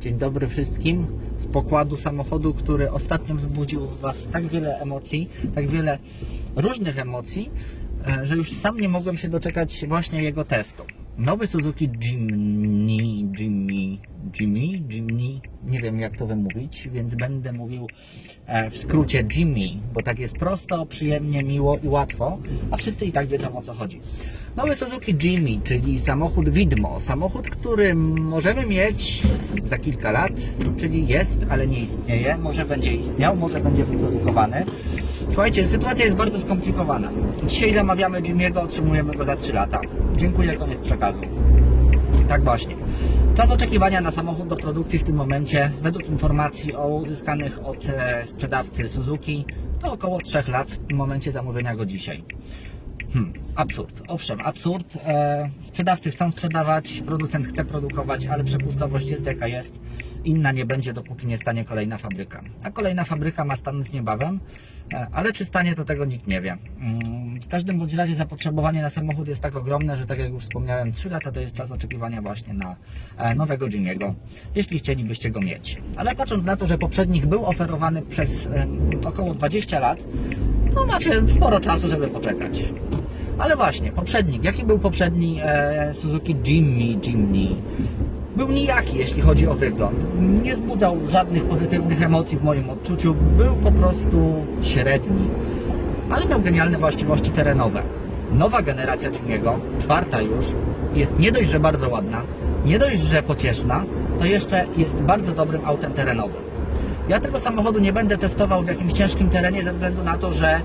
Dzień dobry wszystkim. Z pokładu samochodu, który ostatnio wzbudził w Was tak wiele emocji, tak wiele różnych emocji, e, że już sam nie mogłem się doczekać właśnie jego testu. Nowy Suzuki Jimny, Jimny, Jimmy, Jimny, nie wiem jak to wymówić, więc będę mówił e, w skrócie Jimmy, bo tak jest prosto, przyjemnie, miło i łatwo, a wszyscy i tak wiedzą o co chodzi. Nowy Suzuki Jimmy, czyli samochód widmo, samochód, który możemy mieć za kilka lat, czyli jest, ale nie istnieje, może będzie istniał, może będzie wyprodukowany. Słuchajcie, sytuacja jest bardzo skomplikowana. Dzisiaj zamawiamy Jimmy'ego, otrzymujemy go za 3 lata. Dziękuję, koniec przekazu. Tak właśnie. Czas oczekiwania na samochód do produkcji w tym momencie, według informacji o uzyskanych od e, sprzedawcy Suzuki, to około 3 lat w momencie zamówienia go dzisiaj. Hmm, absurd. Owszem, absurd. E, sprzedawcy chcą sprzedawać, producent chce produkować, ale przepustowość jest jaka jest. Inna nie będzie, dopóki nie stanie kolejna fabryka. A kolejna fabryka ma stanąć niebawem, e, ale czy stanie, to tego nikt nie wie. Mm, w każdym bądź razie zapotrzebowanie na samochód jest tak ogromne, że tak jak już wspomniałem, 3 lata to jest czas oczekiwania właśnie na e, nowego Jimmy'ego, jeśli chcielibyście go mieć. Ale patrząc na to, że poprzednik był oferowany przez e, około 20 lat, no macie sporo czasu, żeby poczekać. Ale właśnie, poprzednik. Jaki był poprzedni e, Suzuki Jimny Jimny? Był nijaki, jeśli chodzi o wygląd. Nie wzbudzał żadnych pozytywnych emocji w moim odczuciu. Był po prostu średni. Ale miał genialne właściwości terenowe. Nowa generacja Jimmy'ego, czwarta już, jest nie dość, że bardzo ładna, nie dość, że pocieszna, to jeszcze jest bardzo dobrym autem terenowym. Ja tego samochodu nie będę testował w jakimś ciężkim terenie ze względu na to, że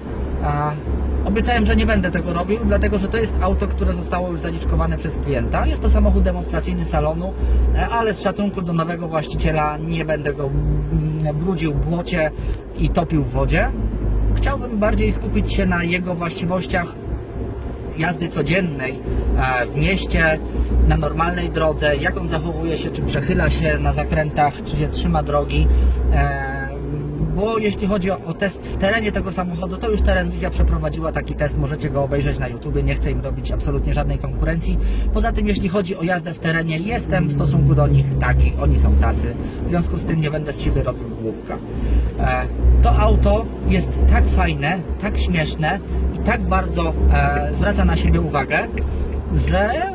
obiecałem, że nie będę tego robił, dlatego że to jest auto, które zostało już zaliczkowane przez klienta. Jest to samochód demonstracyjny salonu, e, ale z szacunku do nowego właściciela nie będę go mm, brudził w błocie i topił w wodzie. Chciałbym bardziej skupić się na jego właściwościach jazdy codziennej e, w mieście, na normalnej drodze, jak on zachowuje się, czy przechyla się na zakrętach, czy się trzyma drogi. Bo jeśli chodzi o, o test w terenie tego samochodu, to już Terenwizja przeprowadziła taki test, możecie go obejrzeć na YouTubie, nie chcę im robić absolutnie żadnej konkurencji. Poza tym, jeśli chodzi o jazdę w terenie, jestem w stosunku do nich taki, oni są tacy. W związku z tym nie będę z siebie robił głupka. E, To auto jest tak fajne, tak śmieszne i tak bardzo e, zwraca na siebie uwagę, że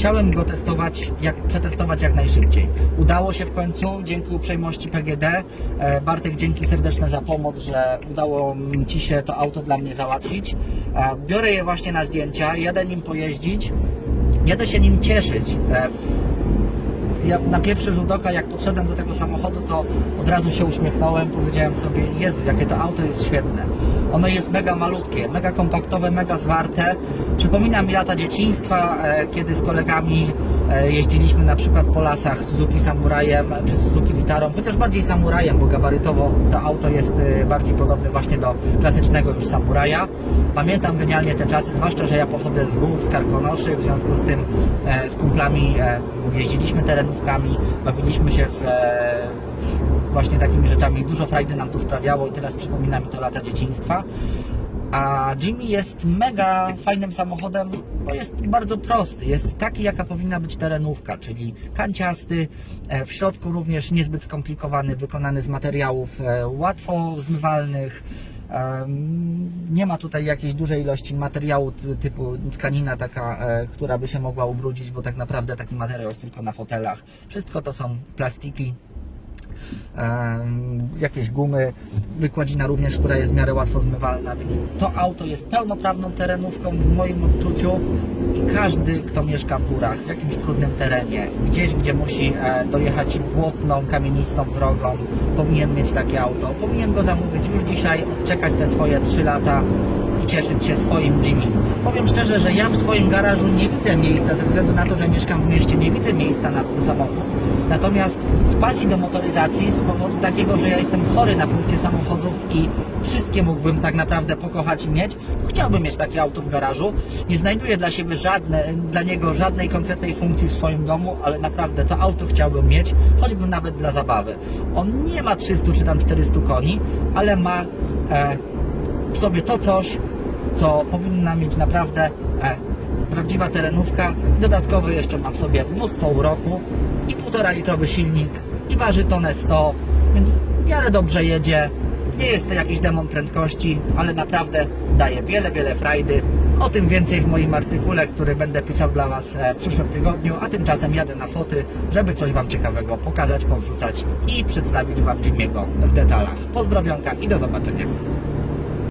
chciałem go testować, jak, przetestować jak najszybciej. Udało się w końcu, dzięki uprzejmości PGD. E, Bartek, dzięki serdeczne za pomoc, że udało Ci się to auto dla mnie załatwić. E, Biorę je właśnie na zdjęcia, jadę nim pojeździć, jadę się nim cieszyć. Ja na pierwszy rzut oka, jak podszedłem do tego samochodu, to od razu się uśmiechnąłem, powiedziałem sobie, Jezu, jakie to auto jest świetne. Ono jest mega malutkie, mega kompaktowe, mega zwarte. Przypomina mi lata dzieciństwa, e, kiedy z kolegami e, jeździliśmy na przykład po lasach Suzuki Samurajem czy Suzuki Vitarą, chociaż bardziej Samurajem, bo gabarytowo to auto jest e, bardziej podobne właśnie do klasycznego już Samuraja. Pamiętam genialnie te czasy, zwłaszcza, że ja pochodzę z gór, z Karkonoszy, w związku z tym z kumplami jeździliśmy bawiliśmy się e, w właśnie takimi rzeczami. Dużo frajdy nam to sprawiało i teraz przypomina mi to lata dzieciństwa. A Jimmy jest mega fajnym samochodem, bo jest bardzo prosty. Jest taki, jaka powinna być terenówka, czyli kanciasty, e, w środku również niezbyt skomplikowany, wykonany z materiałów e, łatwo zmywalnych. Nie ma tutaj jakiejś dużej ilości materiału ty- typu tkanina taka, e, która by się mogła ubrudzić, bo tak naprawdę taki materiał jest tylko na fotelach. Wszystko to są plastiki, jakieś gumy, wykładzina również, która jest w miarę łatwo zmywalna, więc to auto jest pełnoprawną terenówką w moim odczuciu i każdy, kto mieszka w górach, w jakimś trudnym terenie, gdzieś, gdzie musi e, dojechać błotną, kamienistą drogą, powinien mieć takie auto. Powinien go zamówić już dzisiaj, odczekać te swoje 3 lata cieszyć się swoim Jimmy. Powiem szczerze, że ja w swoim garażu nie widzę miejsca, ze względu na to, że mieszkam w mieście, nie widzę miejsca na ten samochód. Natomiast z pasji do motoryzacji, z powodu takiego, że ja jestem chory na punkcie samochodów i wszystkie mógłbym tak naprawdę pokochać i mieć, chciałbym mieć takie auto w garażu. Nie znajduję dla siebie żadne, dla niego żadnej konkretnej funkcji w swoim domu, ale naprawdę to auto chciałbym mieć, choćby nawet dla zabawy. On nie ma 300 czy tam 400 koni, ale ma e, w sobie to coś, co powinna mieć naprawdę e, prawdziwa terenówka. Dodatkowo jeszcze ma w sobie mnóstwo uroku i półtora litrowy silnik i waży tonę 100, więc w miarę dobrze jedzie. Nie jest to jakiś demon prędkości, ale naprawdę daje wiele, wiele frajdy. O tym więcej w moim artykule, który będę pisał dla Was e, w przyszłym tygodniu, a tymczasem jadę na foty, żeby coś Wam ciekawego pokazać, powrzucać i przedstawić Wam Jimmy'ego w detalach. Pozdrowionka i do zobaczenia.